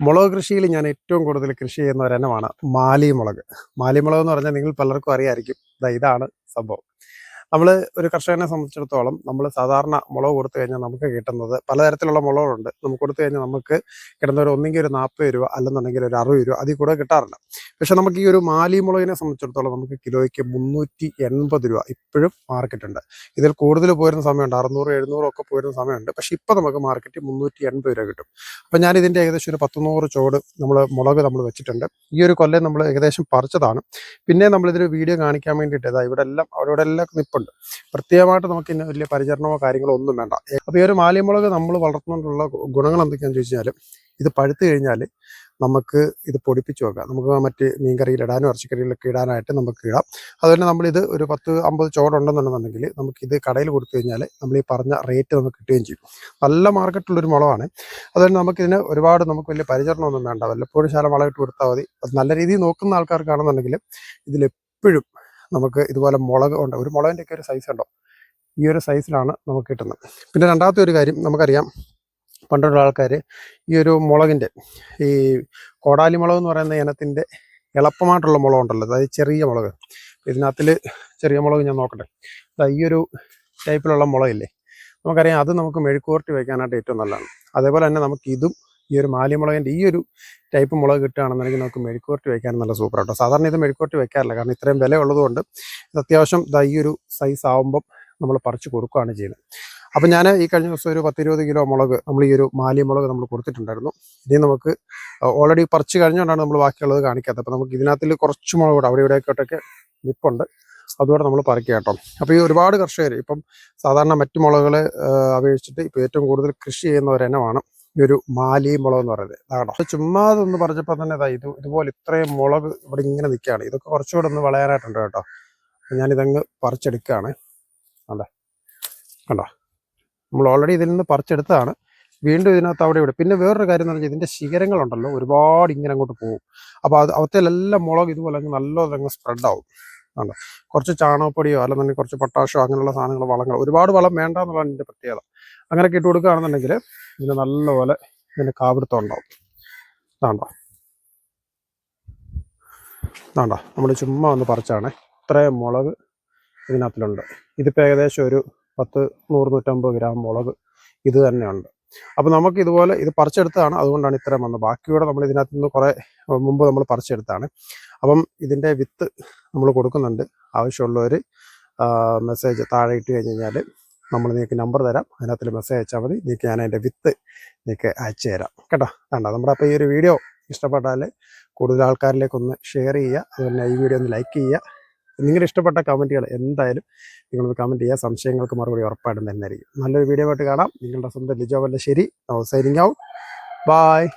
മുളക് കൃഷിയിൽ ഞാൻ ഏറ്റവും കൂടുതൽ കൃഷി ചെയ്യുന്ന ഒരെണ്ണമാണ് മാലിമുളക്. മാലി മുളക് മാലി മുളക് എന്ന് പറഞ്ഞാൽ നിങ്ങൾ പലർക്കും അറിയായിരിക്കും. ഇതാണ് സംഭവം. നമ്മൾ ഒരു കർഷകനെ സംബന്ധിച്ചിടത്തോളം നമ്മൾ സാധാരണ മുളക് കൊടുത്തു കഴിഞ്ഞാൽ നമുക്ക് കിട്ടുന്നത് പലതരത്തിലുള്ള മുളകുണ്ട്. നമുക്ക് കൊടുത്തു കഴിഞ്ഞാൽ നമുക്ക് കിട്ടുന്ന ഒരു ഒന്നെങ്കിൽ ഒരു നാൽപ്പത് രൂപ അല്ലെന്നുണ്ടെങ്കിൽ ഒരു അറുപത് രൂപ അതിൽ കൂടെ കിട്ടാറില്ല. പക്ഷെ നമുക്ക് ഈ ഒരു മാലി മുളകിനെ സംബന്ധിച്ചിടത്തോളം നമുക്ക് കിലോയ്ക്ക് മുന്നൂറ്റി എൺപത് രൂപ ഇപ്പോഴും മാർക്കറ്റ് ഉണ്ട്. ഇതിൽ കൂടുതൽ പോരുന്ന സമയമുണ്ട്. അറുന്നൂറ് എഴുന്നൂറ് ഒക്കെ പോരുന്ന സമയമുണ്ട്. പക്ഷെ ഇപ്പം നമുക്ക് മാർക്കറ്റ് മുന്നൂറ്റി എൺപത് രൂപ കിട്ടും. അപ്പം ഞാൻ ഇതിന്റെ ഏകദേശം ഒരു പത്തുനൂറ് ചോട് നമ്മൾ മുളക് നമ്മൾ വെച്ചിട്ടുണ്ട്. ഈ ഒരു കൊല്ലം നമ്മൾ ഏകദേശം പറിച്ചതാണ്. പിന്നെ നമ്മളിതൊരു വീഡിയോ കാണിക്കാൻ വേണ്ടിയിട്ട് ഇതാ ഇവിടെ എല്ലാം അവിടെ എല്ലാം നിപ്പുണ്ട്. പ്രത്യേകമായിട്ട് നമുക്ക് ഇന്ന് വലിയ പരിചരണമോ കാര്യങ്ങളോ ഒന്നും വേണ്ട. അപ്പോൾ ഈ ഒരു മാലിമുളക് നമ്മൾ വളർത്തുന്നതിനുള്ള ഗുണങ്ങൾ എന്തൊക്കെയാണെന്ന് ചോദിച്ചു കഴിഞ്ഞാൽ ഇത് പഴുത്ത് കഴിഞ്ഞാൽ നമുക്ക് ഇത് പൊടിപ്പിച്ച് വെക്കാം. നമുക്ക് മറ്റ് മീൻകറിയിൽ ഇടാനും ഇറച്ചിക്കറിയിലൊക്കെ ഇടാനായിട്ട് നമുക്ക് ഇടാം. അതുപോലെ നമ്മളിത് ഒരു പത്ത് അമ്പത് ചോടുണ്ടെന്നുണ്ടെന്നുണ്ടെങ്കിൽ നമുക്കിത് കടയിൽ കൊടുത്തു കഴിഞ്ഞാൽ നമ്മൾ ഈ പറഞ്ഞ റേറ്റ് നമുക്ക് കിട്ടുകയും ചെയ്യും. നല്ല മാർക്കറ്റുള്ളൊരു മുളവാണ് അതുകൊണ്ട് നമുക്കിതിന് ഒരുപാട് നമുക്ക് വലിയ പരിചരണമൊന്നും വേണ്ട. വല്ലപ്പോഴും ശാല വളമിട്ട് കൊടുത്താൽ മതി. അത് നല്ല രീതിയിൽ നോക്കുന്ന ആൾക്കാർക്കാണെന്നുണ്ടെങ്കിൽ ഇതിലെപ്പോഴും നമുക്ക് ഇതുപോലെ മുളക് ഉണ്ട്. ഒരു മുളകിന്റെയൊക്കെ ഒരു സൈസ് ഉണ്ടോ? ഈ ഒരു സൈസിലാണ് നമുക്ക് കിട്ടുന്നത്. പിന്നെ രണ്ടാമത്തെ ഒരു കാര്യം നമുക്കറിയാം. പണ്ടുള്ള ആൾക്കാർ ഈ ഒരു മുളകിന്റെ ഈ കോടാലി മുളക് എന്ന് പറയുന്ന ഇനത്തിന്റെ എളുപ്പമായിട്ടുള്ള മുളക് ഉണ്ടല്ലോ. അതായത് ചെറിയ മുളക്. ഇതിനകത്തിൽ ചെറിയ മുളക് ഞാൻ നോക്കട്ടെ. ദാ ഈ ഒരു ടൈപ്പിലുള്ള മുളകില്ലേ? നമുക്കറിയാം അത് നമുക്ക് മെഴുക്കുവരട്ടി വയ്ക്കാനായിട്ട് ഏറ്റവും നല്ലതാണ്. അതേപോലെ തന്നെ നമുക്ക് ഇതും ഈ ഒരു മാലിമുളകിന്റെ ഈ ഒരു ടൈപ്പ് മുളക് കിട്ടുകയാണെന്നുണ്ടെങ്കിൽ നമുക്ക് മെഴുക്കുവരട്ടി വയ്ക്കാൻ നല്ല സൂപ്പർ കേട്ടോ സാധാരണ ഇത് മെഴുക്കുവരട്ടി വയ്ക്കാറില്ല കാരണം ഇത്രയും വില ഉള്ളതുകൊണ്ട് ഇത് അത്യാവശ്യം ഈ ഒരു സൈസ് ആവുമ്പം നമ്മൾ പറിച്ച് കൊടുക്കുകയാണ് ചെയ്യുന്നത്. അപ്പം ഞാൻ ഈ കഴിഞ്ഞ ദിവസം ഒരു പത്തിരുപത് കിലോ മുളക് നമ്മൾ ഈ ഒരു മാലി മുളക് നമ്മൾ കൊടുത്തിട്ടുണ്ടായിരുന്നു. ഇനി നമുക്ക് ഓൾറെഡി പറിച്ച് കഴിഞ്ഞുകൊണ്ടാണ് നമ്മൾ ബാക്കിയുള്ളത് കാണിക്കാത്തത്. അപ്പം നമുക്ക് ഇതിനകത്തിൽ കുറച്ച് മുളക് കൂടെ അവിടെ ഇവിടെയൊക്കെ നിപ്പുണ്ട്. അതുകൂടെ നമ്മൾ പറിക്കുക കേട്ടോ. അപ്പോൾ ഈ ഒരുപാട് കർഷകർ ഇപ്പം സാധാരണ മറ്റു മുളകുകളെ ആ, അപേക്ഷിച്ചിട്ട് ഇപ്പോൾ ഏറ്റവും കൂടുതൽ കൃഷി ചെയ്യുന്ന ഒരു ഇനമാണ് ഒരു മാലി മുളക് എന്ന് പറയുന്നത് അതാണോ ചുമ്മാ അതൊന്ന് പറഞ്ഞപ്പോൾ തന്നെ ഇതാ ഇത് ഇതുപോലെ ഇത്രയും മുളക് ഇവിടെ ഇങ്ങനെ നിൽക്കുകയാണ്. ഇതൊക്കെ കുറച്ചുകൂടെ ഒന്ന് വളരാനായിട്ടുണ്ട് കേട്ടോ. ഞാനിതങ്ങ് പറിച്ചെടുക്കുകയാണ്. അതെ കണ്ടോ? നമ്മൾ ഓൾറെഡി ഇതിൽ നിന്ന് പറിച്ചെടുത്തതാണ്. വീണ്ടും ഇതിനകത്ത് അവിടെ ഇവിടെ. പിന്നെ വേറൊരു കാര്യം എന്ന് പറഞ്ഞാൽ ഇതിന്റെ ശിഖരങ്ങളുണ്ടല്ലോ. ഒരുപാട് ഇങ്ങനെ അങ്ങോട്ട് പോകും. അപ്പോൾ അത് അവത്തേലെല്ലാം മുളക് ഇതുപോലെ അങ്ങ് നല്ലതങ്ങ് അങ്ങ് കണ്ടോ കുറച്ച് ചാണകപ്പൊടിയോ അല്ലെന്നുണ്ടെങ്കിൽ കുറച്ച് പൊട്ടാഷോ അങ്ങനെയുള്ള സാധനങ്ങൾ വളങ്ങൾ ഒരുപാട് വളം വേണ്ട എന്നുള്ളതാണ് ഇതിന്റെ പ്രത്യേകത. അങ്ങനെയൊക്കെ ഇട്ട് കൊടുക്കുകയാണെന്നുണ്ടെങ്കിൽ ഇതിന് നല്ലപോലെ ഇതിന് കാപിടുത്തം ഉണ്ടാവും. ഇതാണ്ടോ? ഇതാണ്ടോ? നമ്മൾ ചുമ്മാ ഒന്ന് പറിച്ചാണ്. ഇത്രയും മുളക് ഇതിനകത്തിലുണ്ട്. ഇതിപ്പോൾ ഏകദേശം ഒരു പത്ത് നൂറ് നൂറ്റമ്പത് ഗ്രാം മുളക് ഇത് തന്നെയുണ്ട്. അപ്പോൾ നമുക്ക് ഇതുപോലെ ഇത് പറിച്ചെടുത്തതാണ്. അതുകൊണ്ടാണ് ഇത്രയും വന്നത്. ബാക്കിയൂടെ നമ്മൾ ഇതിനകത്ത് നിന്ന് കുറേ മുമ്പ് നമ്മൾ പറിച്ചെടുത്താണ്. അപ്പം ഇതിന്റെ വിത്ത് നമ്മൾ കൊടുക്കുന്നുണ്ട്. ആവശ്യമുള്ളവർ മെസ്സേജ് താഴെ ഇട്ട് കഴിഞ്ഞ് കഴിഞ്ഞാൽ നമ്മൾ നിങ്ങൾക്ക് നമ്പർ തരാം. അതിനകത്തിൽ മെസ്സേജ് അയച്ചാൽ മതി. നിങ്ങൾക്ക് ഞാൻ അതിന്റെ വിത്ത് നിങ്ങൾക്ക് അയച്ചു തരാം. കേട്ടോ? വേണ്ട നമ്മുടെ അപ്പോൾ ഈ ഒരു വീഡിയോ ഇഷ്ടപ്പെട്ടാൽ കൂടുതൽ ആൾക്കാരിലേക്കൊന്ന് ഷെയർ ചെയ്യുക. അതുപോലെ ഈ വീഡിയോ ഒന്ന് ലൈക്ക് ചെയ്യുക. നിങ്ങളുടെ ഇഷ്ടപ്പെട്ട കമന്റുകൾ എന്തായാലും നിങ്ങളൊന്ന് കമന്റ് ചെയ്യുക. സംശയങ്ങൾക്ക് മറുപടി ഉറപ്പായിട്ടും തന്നെയായിരിക്കും നല്ലൊരു വീഡിയോ ആയിട്ട് കാണാം. നിങ്ങളുടെ സ്വന്തം Lijo Vallassery. Signing out bye